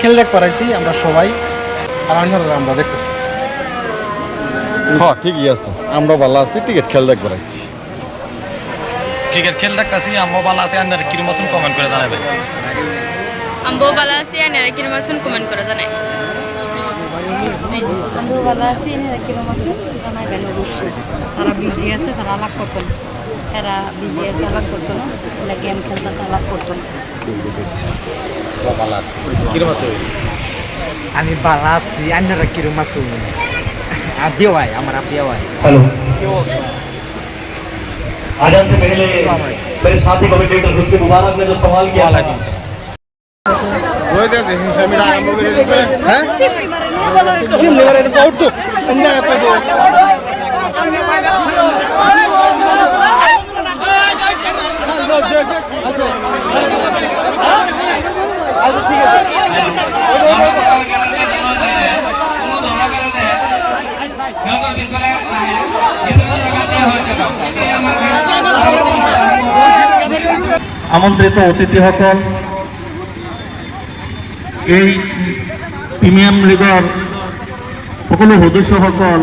খেলে দেখ পারাইছি আমরা সবাই। আর আমরা দেখতেছি। হ্যাঁ ঠিকই আছে। আমরা ভালো আছি টিকিট খেল দেখ বেড়াইছি ক্রিকেট খেল দেখতেছি আম্মা ভালো আছে আপনার কিরম আছেন কমেন্ট করে জানাবেন? আম্বো ভালো আছি আর কিরম আছেন কমেন্ট করে জানাই আমিও ভালো আছি এনে কিরম আছে জানাইবেন অবশ্যই। তারা বিজি আছে তারা আলাপ করতো না তারা বিজি আছে আলাপ করতো না এলা গেম খেলতেছে আলাপ করতো না কিরম আছে আমি বালা আছি আপনারা কিরম আছো আবিও আয় আমার আবিও আয় हेलो आजान से पहले मेरे साथी कमेंटेटर हुस्न मुबारक ने जो सवाल किया था ওয়ালাইকুম সালাম হ্যাঁ কি লেবার এটা আউট তো অন্য একটা তো আমন্ত্রিত অতিথিসকল এই প্ৰিমিয়াম লীগৰ সকলো সদস্যসকল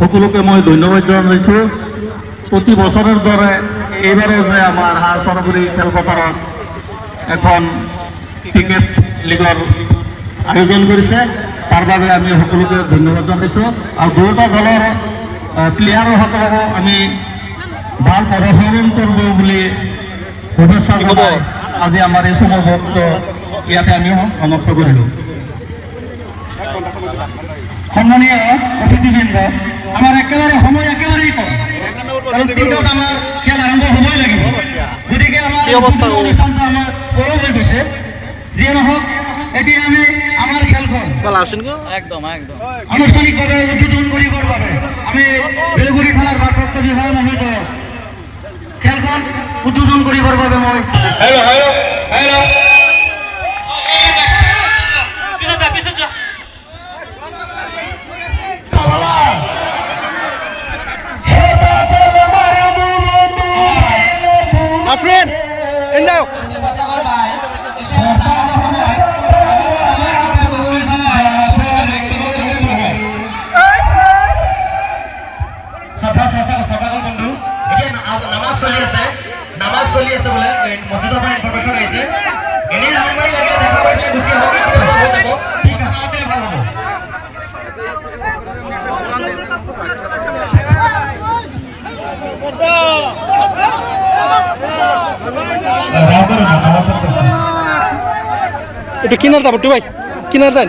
সকলোকে মই ধন্যবাদ জনাইছোঁ। প্ৰতি বছৰৰ দৰে এইবাৰো যে আমাৰ হাঁহ চৰগুৰি খেলপথাৰত এখন ক্ৰিকেট লীগৰ আয়োজন কৰিছে তাৰ বাবে আমি সকলোকে ধন্যবাদ জনাইছোঁ। আৰু দুয়োটা দলৰ প্লেয়াৰসকলকো আমি ভালো প্ৰদৰ্শন কৰিব বুলি শুভেচ্ছা জনাই। আজি আমাৰ এই সমভক্ত ইয়াতে আমি সমাপ্ত কৰিলোঁ। সন্মানীয় অতিথিবৃন্দ আমাৰ একেবাৰে সময় একেবাৰেই কম। কাৰণ তিনিটাত আমাৰ খেল আৰম্ভ হ'বই লাগিব। গতিকে আমাৰ অনুষ্ঠানটো আমাৰ পৰ হৈ গৈছে। যিয়ে নহওক এতিয়া আমি আমাৰ খেলখন ভালো আসেন গো। একদম একদম। আনুষ্ঠানিকভাৱে উদ্বোধন কৰিবৰ বাবে আমি বেলগুৰি থানাৰ ভাৰপ্ৰাপ্ত খেলখন উদ্বোধন কৰিবৰ বাবে মই। আফরিন এন্দাও শ্ৰদ্ধা শ্ৰদ্ধা বন্ধু। এতিয়া নামাজ চলি আছে। নামাজ চলি আছে বোলে। মছজিদৰ পৰা ইনফৰমেশ্যন আহিছে। এনেই ৰাউণ্ড মাৰি লাগিলে দেখা পাই পেলাই গুচি আহক হৈ যাব। ঠিক আছে। ভালো হ'ব। একটু কিনার দাও ভাই। কিনার দেন।